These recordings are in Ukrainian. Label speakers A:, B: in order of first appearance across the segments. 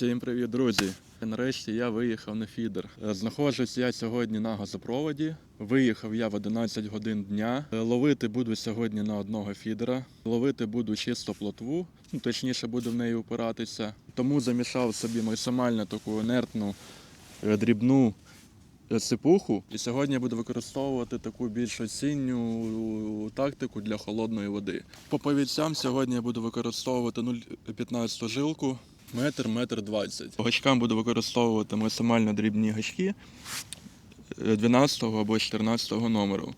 A: Всім привіт, друзі! Нарешті я виїхав на фідер. Е, Знаходжусь я сьогодні на газопроводі. Виїхав я в 11 годин дня. Е, Ловити буду сьогодні на одного фідера. Ловити буду чисто плотву, ну точніше буду в неї упиратися. Тому замішав собі максимально таку інертну е, дрібну сипуху. І сьогодні я буду використовувати таку більш осінню тактику для холодної води. По повідцям сьогодні я буду використовувати 0,15 жилку. Метр, метр двадцять. Гачкам буду використовувати максимально дрібні гачки е, 12 або 14 номеру.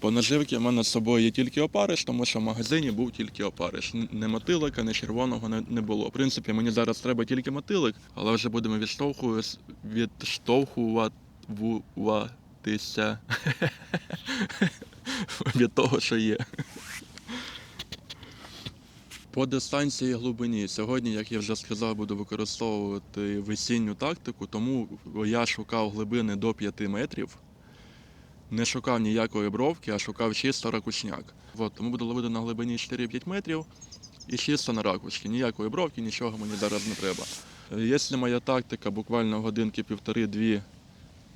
A: По наживці в мене з собою є тільки опариш, тому що в магазині був тільки опариш. Не мотилика, не червоного не, було. В принципі, мені зараз треба тільки мотилик, але вже будемо відштовхуватись- відштовхуватися від того, що є. По дистанції глибині. Сьогодні, як я вже сказав, буду використовувати весінню тактику, тому я шукав глибини до 5 метрів. Не шукав ніякої бровки, а шукав чисто ракушняк. От, тому буду ловити на глибині 4-5 метрів і чисто на ракушки. Ніякої бровки, нічого мені зараз не треба. Якщо моя тактика буквально годинки півтори-дві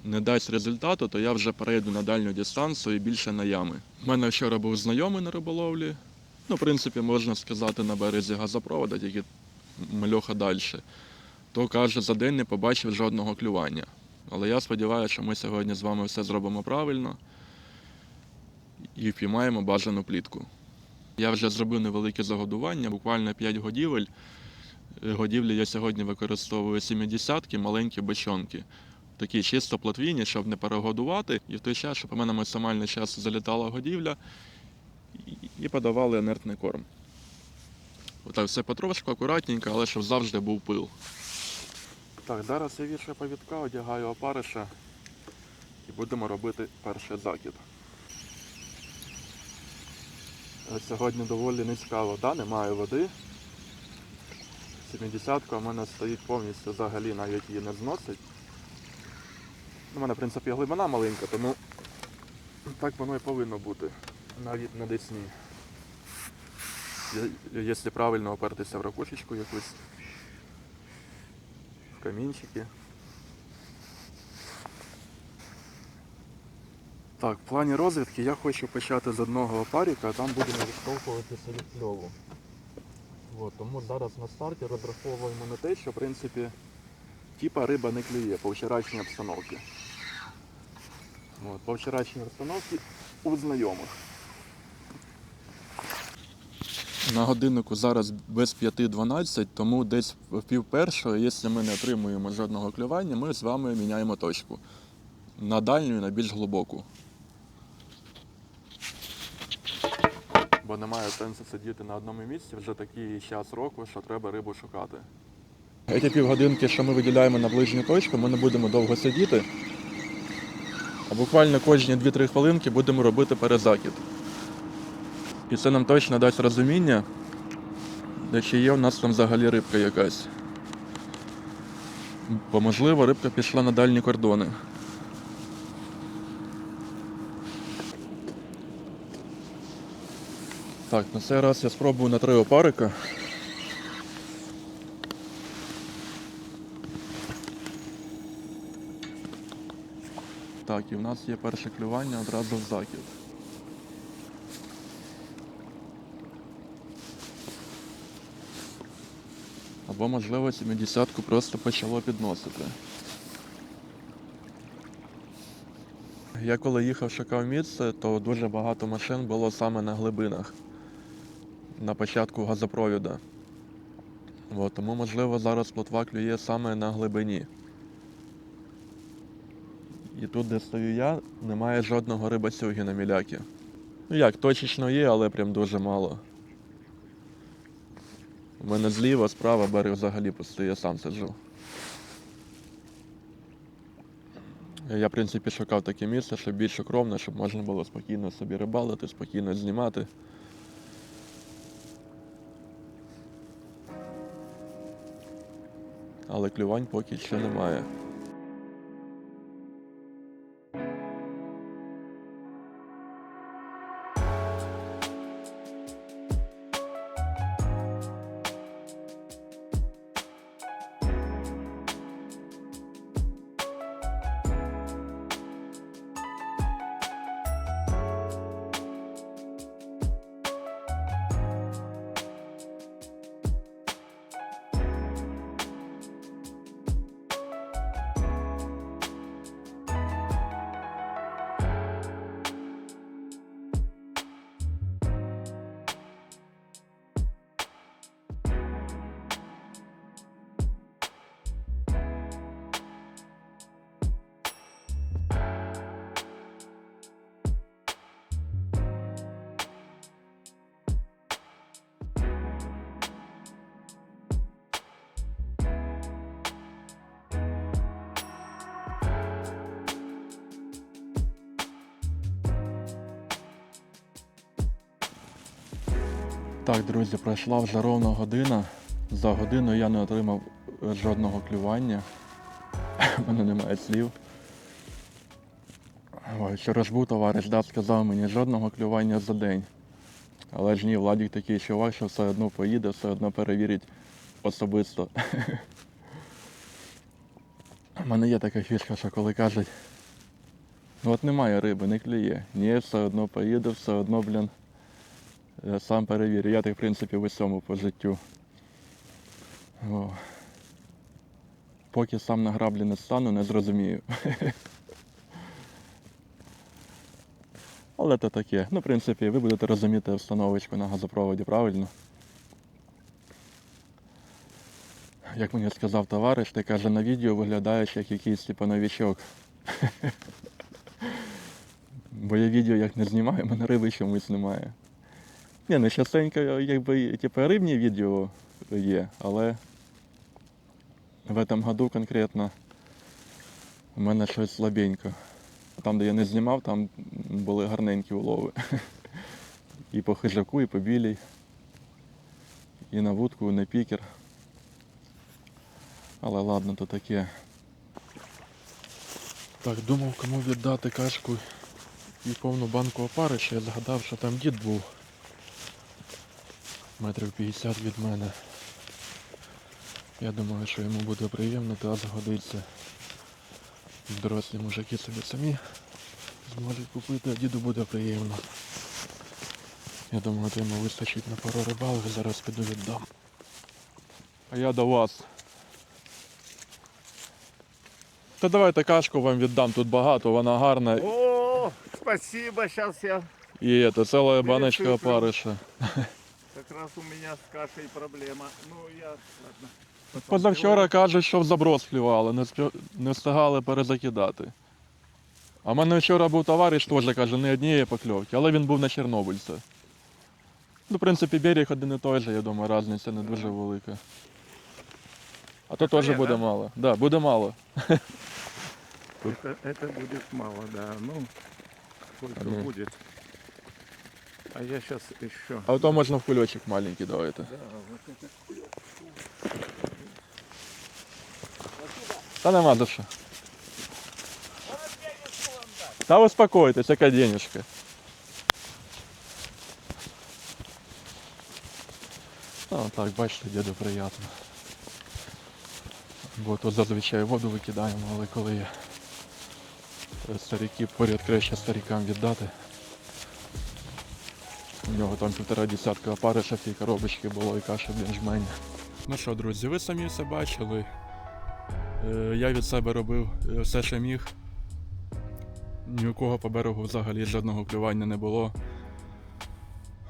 A: не дасть результату, то я вже перейду на дальню дистанцію і більше на ями. У мене вчора був знайомий на риболовлі. Ну, в принципі, можна сказати, на березі газопроводу, тільки мальоха далі. То каже, за день не побачив жодного клювання. Але я сподіваюся, що ми сьогодні з вами все зробимо правильно і впіймаємо бажану плітку. Я вже зробив невелике загодування, буквально 5 годівель. Е, Годівлі я сьогодні використовую 70-ки, маленькі бочонки. Такі чисто плотвійні, щоб не перегодувати. І в той час, щоб у мене максимально час залітала годівля і- подавали інертний корм. Отак все потрошку, акуратненько, але щоб завжди був пил. Так, зараз я вішаю повідка, одягаю опариша і будемо робити перший закид. Е, Сьогодні доволі низька вода, немає води. 70-ка у мене стоїть повністю взагалі навіть її не зносить. У мене, в принципі, глибина маленька, тому так воно і повинно бути навіть на десні. Якщо правильно опертися в ракушечку якусь, в камінчики. Так, в плані розвідки я хочу почати з одного опаріка, а там будемо відштовхуватися від кльову. От, тому зараз на старті розраховуємо на те, що в принципі типа риба не клює по вчорашній обстановці. От, по вчорашній обстановці у знайомих. На годиннику зараз без 5.12, тому десь в пів першого, якщо ми не отримуємо жодного клювання, ми з вами міняємо точку. На дальню і на більш глибоку. Бо немає сенсу сидіти на одному місці вже такий час року, що треба рибу шукати. Ці півгодинки, що ми виділяємо на ближню точку, ми не будемо довго сидіти. А буквально кожні 2-3 хвилинки будемо робити перезакид. І це нам точно дасть розуміння, де чи є у нас там взагалі рибка якась. Бо можливо рибка пішла на дальні кордони. Так, на цей раз я спробую на три опарика. Так, і в нас є перше клювання одразу в закид. Або, можливо, 70-ку просто почало підносити. Я коли їхав шукав місце, то дуже багато машин було саме на глибинах. На початку газопровіда. От, тому, можливо, зараз плотва клює саме на глибині. І тут, де стою я, немає жодного рибацюги на мілякі. Ну як, точечно є, але прям дуже мало. У мене зліва, справа берег взагалі пустий, я сам сиджу. Я, в принципі, шукав таке місце, щоб більш укромне, щоб можна було спокійно собі рибалити, спокійно знімати. Але клювань поки що немає. Так, друзі, пройшла вже ровно година. За годину я не отримав е, жодного клювання. У мене немає слів. Ой, ж був товариш, да, сказав мені жодного клювання за день. Але ж ні, Владік такий чувак, що все одно поїде, все одно перевірить особисто. У мене є така фішка, що коли кажуть, ну от немає риби, не клює. Ні, все одно поїде, все одно, блін, я сам перевірю. Я так, в принципі, в усьому по життю. О. Поки сам на граблі не стану, не зрозумію. Але то таке. Ну, в принципі, ви будете розуміти встановочку на газопроводі правильно. Як мені сказав товариш, ти каже, на відео виглядаєш як якийсь типу новічок. Бо я відео як не знімаю, мене риби чомусь немає. Ні, ну частенько, якби, типу, рибні відео є, але в этом году конкретно у мене щось слабенько. Там, де я не знімав, там були гарненькі улови. І по хижаку, і по білій, і на вудку, і на пікер. Але ладно, то таке. Так, думав, кому віддати кашку і повну банку опарища. Я згадав, що там дід був. Метрів 50 від мене. Я думаю, що йому буде приємно та згодиться. Дорослі мужики собі самі зможуть купити, а діду буде приємно. Я думаю, то йому вистачить на пару рибалок, зараз піду віддам. А я до вас. Та давайте кашку вам віддам, тут багато, вона гарна.
B: О, спасибо, сейчас я
A: І це ціла баночка опариша.
B: Как раз у меня с кашей проблема. Ну я ладно.
A: Позавчора кажуть, що в заброс клювали, не, спі- не встигали перезакидати. А в мене вчора був товариш, теж каже, не однієї покльовки, але він був на Чорнобильця. Ну, в принципі, берег один і той же, я думаю, різниця не дуже велика. А то теж
B: є,
A: буде
B: да?
A: мало. Да, буде мало.
B: Это, это будет мало, да. Ну, сколько
A: Ну.
B: будет. А я сейчас еще.
A: А то можна в кульочок маленький давайте.
B: Да, вот это.
A: Та нема за що. Та успокойтесь, яка денежка. Ну, так, бачите, діду приємно. Бо тут зазвичай воду викидаємо, але коли є е, старики, поряд краще старикам віддати. У нього там півтора десятка опариша в тій коробочці було і каші в жмені. Ну що, друзі, ви самі все бачили. Е, Я від себе робив е, все, що міг. Ні у кого по берегу взагалі жодного клювання не було.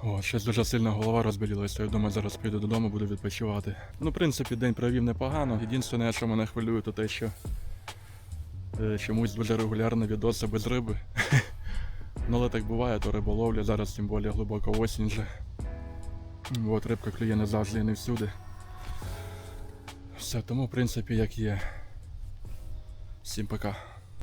A: О, щось дуже сильно голова розболілася. Я думаю, зараз піду додому, буду відпочивати. Ну, в принципі, день провів непогано. Єдине, що мене хвилює, то те, що е, чомусь дуже регулярно відоси без риби. ну, але так буває, то риболовля, зараз тим більше глибока осінь вже. От рибка клює не завжди і не всюди. Все, тому, в принципі, як є. Всім пока.